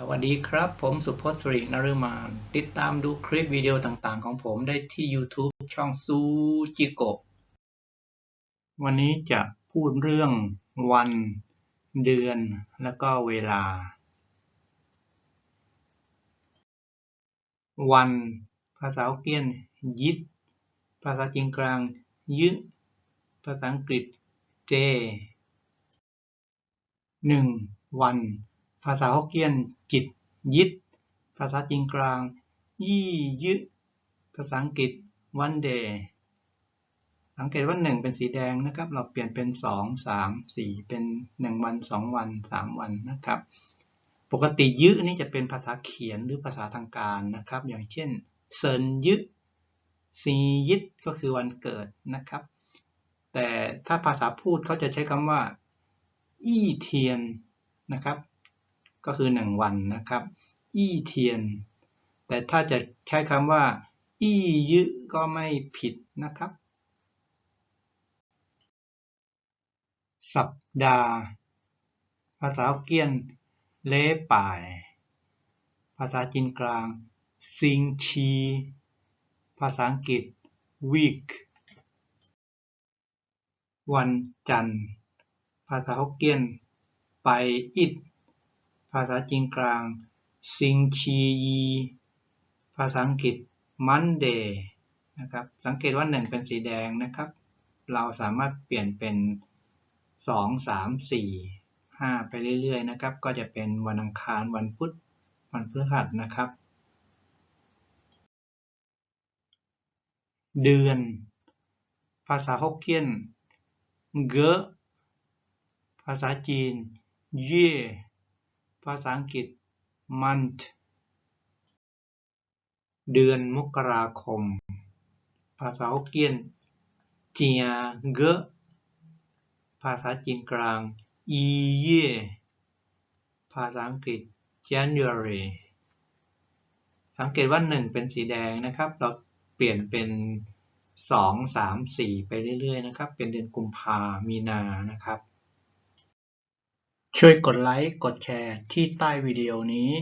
สวัสดีครับ ผมสุพจน์สิรินฤมาน ติดตามดูคลิปวิดีโอต่างๆ ของผมได้ที่ YouTube ช่องซูจิโกะวันนี้จะพูดเรื่องวัน เดือน แล้วก็เวลา วัน ภาษาเกียน ยิด ภาษาจีนกลาง ยึภาษาอังกฤษ เจหนึ่งวัน ภาษาฮกเกี้ยน จิต ยิด ภาษาจีนกลาง ยี่ยึภาษาอังกฤษ วันเดย์สังเกตว่าหนึ่งเป็นสีแดงนะครับ เราเปลี่ยนเป็นสองสามสี่เป็นหนึ่งวันสองวันสามวันนะครับ ปกติยึนี่จะเป็นภาษาเขียนหรือภาษาทางการนะครับ อย่างเช่นเซินยึซียิดก็คือวันเกิดนะครับ แต่ถ้าภาษาพูดเขาจะใช้คำว่า อี้เทียนนะครับ ก็คือหนึ่งวันนะครับ อี้เทียน แต่ถ้าจะใช้คำว่า อี้ยึก็ไม่ผิดนะครับ สัปดาห์ ภาษาฮกเกี้ยน เล้ป่าย ภาษาจีนกลาง ซิงชี ภาษาอังกฤษ week วันจันทร์ ภาษาฮกเกี้ยน ไปอิด ภาษาจีนกลาง ซิงชียี ภาษาอังกฤษ Monday นะครับ สังเกตว่าหนึ่งเป็นสีแดงนะครับ เราสามารถเปลี่ยนเป็นสองสามสี่ห้าไปเรื่อยๆนะครับ ก็จะเป็นวันอังคาร วันพุธ วันพฤหัสนะครับ เดือน ภาษาฮกเกี้ยน เกะภาษาจีน เย่ ภาษาอังกฤษ month เดือนมกราคม ภาษาฮกเกี้ยนเจียเกะภาษาจีนกลางอีเย่ภาษาอังกฤษ January สังเกตว่า 1 เป็นสีแดงนะครับ เราเปลี่ยนเป็น 2 3 4 ไปเรื่อยๆนะครับ เป็นเดือนกุมภามีนานะครับ ช่วยกดไลค์ กดแชร์ที่ใต้วิดีโอนี้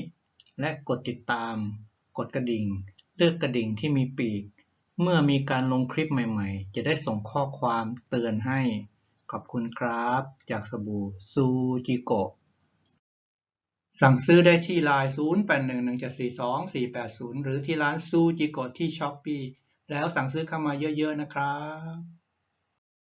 และกดติดตาม กดกระดิ่ง เลือกกระดิ่งที่มีปีก เมื่อมีการลงคลิปใหม่ๆ จะได้ส่งข้อความเตือนให้ ขอบคุณครับ จากสบู่ซูจิโกะ สั่งซื้อได้ที่ไลน์0811742480 หรือที่ร้านซูจิโกะที่ช้อปปีแล้วสั่งซื้อเข้ามาเยอะๆนะครับ